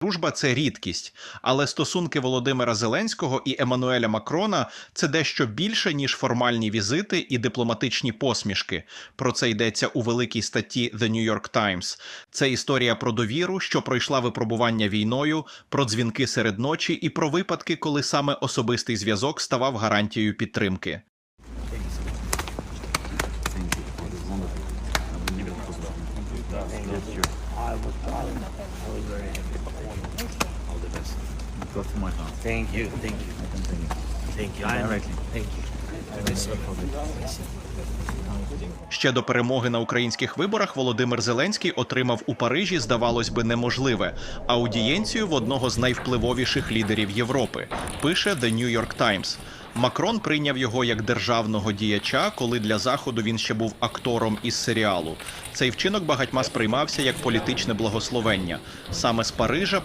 Дружба це рідкість, але стосунки Володимира Зеленського і Еммануеля Макрона це дещо більше ніж формальні візити і дипломатичні посмішки. Про це йдеться у великій статті The New York Times. Це історія про довіру, що пройшла випробування війною, про дзвінки серед ночі і про випадки, коли саме особистий зв'язок ставав гарантією підтримки. Thank you, thank you. Thank you. I am, thank you. I miss you. Miss you. Ще до перемоги на українських виборах Володимир Зеленський отримав у Парижі, здавалось би, неможливе аудієнцію в одного з найвпливовіших лідерів Європи. Пише The New York Times. Макрон прийняв його як державного діяча, коли для заходу він ще був актором із серіалу. Цей вчинок багатьма сприймався як політичне благословення. Саме з Парижа